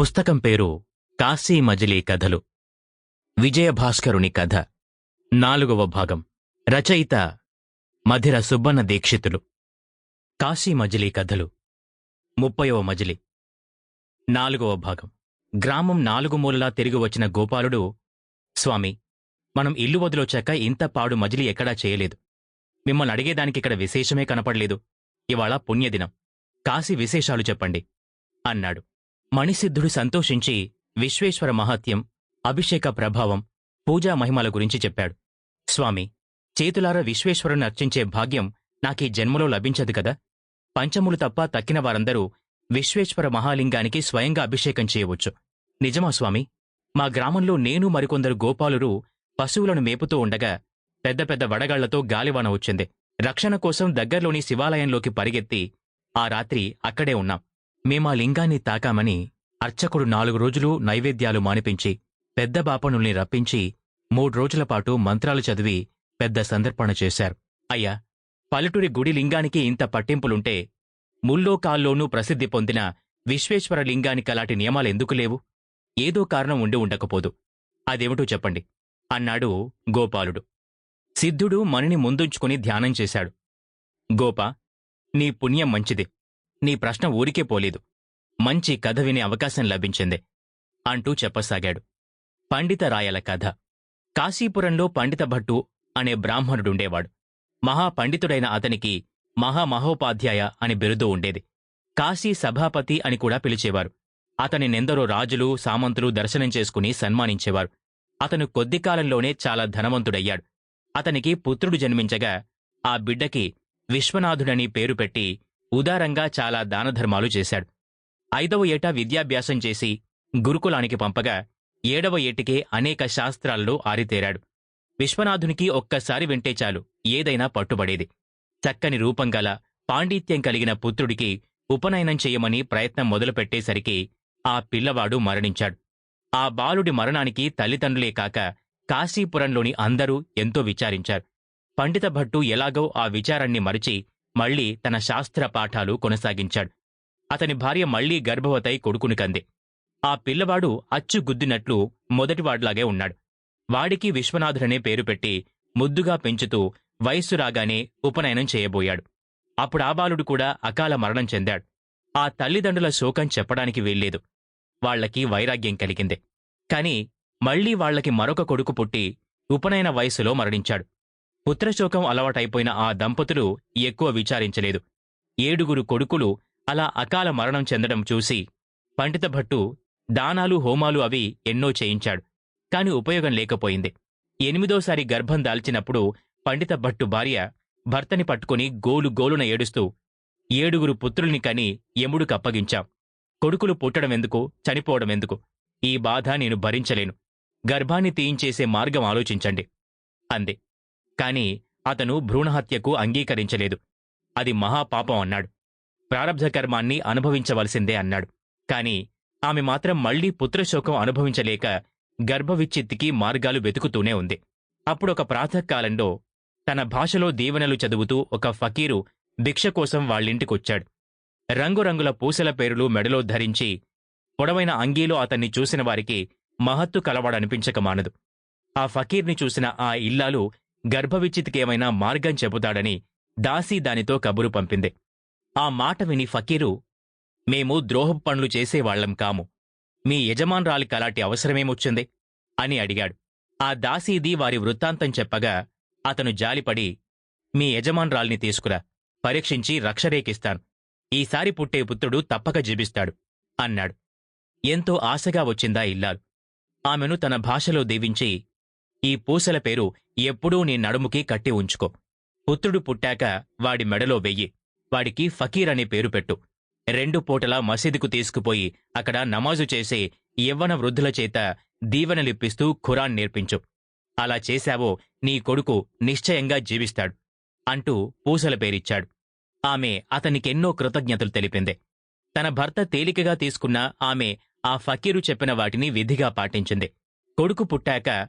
పుస్తకం పేరు కాశీ మజిలీ కథలు. విజయభాస్కరుని కథ. నాలుగవ భాగం. రచయిత మధిర సుబ్బన్న దీక్షితులు. కాశీ మజిలీ కథలు. ముప్పయవ మజిలీ. నాలుగవ భాగం. గ్రామం నాలుగు మూలలా తిరిగి వచ్చిన గోపాలుడు స్వామి మనం ఇల్లు వదిలొచ్చాక ఇంత పాడు మజిలీ ఎక్కడా చేయలేదు. మిమ్మల్ని అడిగేదానికి ఇక్కడ విశేషమే కనపడలేదు. ఇవాళ పుణ్యదినం. కాశీ విశేషాలు చెప్పండి అన్నాడు. మణిసిద్ధుడు సంతోషించి విశ్వేశ్వర మహాత్యం అభిషేక ప్రభావం పూజా మహిమల గురించి చెప్పాడు. స్వామి చేతులారా విశ్వేశ్వరుని అర్చించే భాగ్యం నాకీ జన్మలో లభించదు కదా? పంచములు తప్ప తక్కిన వారందరూ విశ్వేశ్వర మహాలింగానికి స్వయంగా అభిషేకం చేయవచ్చు. నిజమా స్వామి? మా గ్రామంలో నేను మరికొందరు గోపాలురు పశువులను మేపుతూ ఉండగా పెద్ద పెద్ద వడగాళ్ళతో గాలివాన వచ్చింది. రక్షణ కోసం దగ్గర్లోని శివాలయంలోకి పరిగెత్తి ఆ రాత్రి అక్కడే ఉన్నాం. మేమా లింగాన్ని తాకామని అర్చకుడు నాలుగు రోజులు నైవేద్యాలు మానిపించి పెద్ద బాపనుల్ని రప్పించి మూడు రోజులపాటు మంత్రాలు చదివి పెద్ద సందర్పణ చేశారు. అయ్యా పల్లెటూరి గుడి లింగానికి ఇంత పట్టింపులుంటే ముల్లో కాల్లోనూ ప్రసిద్ధి పొందిన విశ్వేశ్వర లింగానికి అలాంటి నియమాలెందుకు లేవు? ఏదో కారణం ఉండి ఉండకపోదు. అదేమిటో చెప్పండి. అన్నాడు గోపాలుడు. సిద్ధుడు మణిని ముందుంచుకుని ధ్యానం చేశాడు. గోపా నీ పుణ్యం మంచిది. నీ ప్రశ్న ఊరికే పోలేదు. మంచి కథ వినే అవకాశం లభించింది అంటూ చెప్పసాగాడు. పండిత రాయల కథ. కాశీపురంలో పండిత భట్టు అనే బ్రాహ్మణుడుండేవాడు. మహాపండితుడైన అతనికి మహామహోపాధ్యాయ అని బిరుదు ఉండేది. కాశీ సభాపతి అని కూడా పిలిచేవారు. అతని నెందరో రాజులు సామంతులు దర్శనం చేసుకుని సన్మానించేవారు. అతను కొద్ది కాలంలోనే చాలా ధనవంతుడయ్యాడు. అతనికి పుత్రుడు జన్మించగా ఆ బిడ్డకి విశ్వనాథుడని పేరు పెట్టి ఉదారంగా చాలా దానధర్మాలు చేశాడు. ఐదవ ఏటా విద్యాభ్యాసం చేసి గురుకులానికి పంపగా ఏడవ ఏటికే అనేక శాస్త్రాల్లో ఆరితేరాడు. విశ్వనాథునికి ఒక్కసారి వింటే చాలు ఏదైనా పట్టుబడేది. చక్కని రూపంగల పాండిత్యం కలిగిన పుత్రుడికి ఉపనయనం చేయమని ప్రయత్నం మొదలుపెట్టేసరికి ఆ పిల్లవాడు మరణించాడు. ఆ బాలుడి మరణానికి తల్లిదండ్రులే కాక కాశీపురంలోని అందరూ ఎంతో విచారించారు. పండిత భట్టు ఎలాగో ఆ విచారాన్ని మరిచి మళ్ళీ తన శాస్త్ర పాఠాలు కొనసాగించాడు. అతని భార్య మళ్ళీ గర్భవతై కొడుకుని కంది. ఆ పిల్లవాడు అచ్చు గుద్దినట్లు మొదటివాడ్లాగే ఉన్నాడు. వాడికి విశ్వనాథుడనే పేరు పెట్టి ముద్దుగా పెంచుతూ వయస్సు రాగానే ఉపనయనం చేయబోయాడు. అప్పుడు ఆ బాలుడు కూడా అకాల మరణం చెందాడు. ఆ తల్లిదండ్రుల శోకం చెప్పడానికి వీల్లేదు. వాళ్ళకి వైరాగ్యం కలిగింది. కాని మళ్ళీ వాళ్ళకి మరొక కొడుకు పుట్టి ఉపనయన వయస్సులో మరణించాడు. పుత్రశోకం అలవాటైపోయిన ఆ దంపతులు ఎక్కువ విచారించలేదు. ఏడుగురు కొడుకులు అలా అకాల మరణం చెందడం చూసి పండిత భట్టు దానాలు హోమాలు అవి ఎన్నో చేయించాడు. కాని ఉపయోగం లేకపోయింది. ఎనిమిదోసారి గర్భం దాల్చినప్పుడు పండిత భట్టు భార్య భర్తని పట్టుకుని గోలు గోలున ఏడుస్తూ ఏడుగురు పుత్రుల్ని కని ఎముడు కప్పగించాం కొడుకులు పుట్టడమెందుకు చనిపోవడమెందుకు? ఈ బాధ నేను భరించలేను. గర్భాన్ని తీయించేసే మార్గం ఆలోచించండి. అంది. కాని అతను భ్రూణహత్యకు అంగీకరించలేదు. అది మహాపాపం అన్నాడు. ప్రారబ్ధకర్మాన్ని అనుభవించవలసిందే అన్నాడు. కాని ఆమె మాత్రం మళ్ళీ పుత్రశోకం అనుభవించలేక గర్భవిచ్ఛిత్తికి మార్గాలు వెతుకుతూనే ఉంది. అప్పుడొక ప్రాతకాలంలో తన భాషలో దీవెనలు చదువుతూ ఒక ఫకీరు భిక్ష కోసం వాళ్ళింటికొచ్చాడు. రంగురంగుల పూసల పేరులు మెడలో ధరించి పొడవైన అంగీలో అతన్ని చూసిన వారికి మహత్తు కలవాడనిపించక మానదు. ఆ ఫకీర్ని చూసిన ఆ ఇల్లాలు గర్భవిచ్చితికేమైనా మార్గం చెబుతాడని దాసీ దానితో కబురు పంపింది. ఆ మాట విని ఫకీరు మేము ద్రోహపు పనులు చేసేవాళ్ళం కాము. మీ యజమాన్రాలికి అలాంటి అవసరమేమొచ్చింది? అని అడిగాడు. ఆ దాసీది వారి వృత్తాంతం చెప్పగా అతను జాలిపడి మీ యజమాన్రాల్ని తీసుకురా. పరీక్షించి రక్షరేకిస్తాను. ఈసారి పుట్టే పుత్రుడు తప్పక జీవిస్తాడు అన్నాడు. ఎంతో ఆశగా వచ్చిందా ఇల్లాలు. ఆమెను తన భాషలో దీవించి ఈ పూసల పేరు ఎప్పుడూ నీ నడుముకి కట్టి ఉంచుకో. పుత్రుడు పుట్టాక వాడి మెడలో వెయ్యి. వాడికి ఫకీర్ అనే పేరు పెట్టు. రెండు పూటలా మసీదుకు తీసుకుపోయి అక్కడ నమాజు చేసే యవ్వన వృద్ధుల చేత దీవెనలిప్పిస్తూ ఖురాన్ నేర్పించు. అలా చేశావో నీ కొడుకు నిశ్చయంగా జీవిస్తాడు అంటూ పూసల పేరిచ్చాడు. ఆమె అతనికెన్నో కృతజ్ఞతలు తెలిపింది. తన భర్త తేలికగా తీసుకున్న ఆమె ఆ ఫకీరు చెప్పిన వాటిని విధిగా పాటించింది. కొడుకు పుట్టాక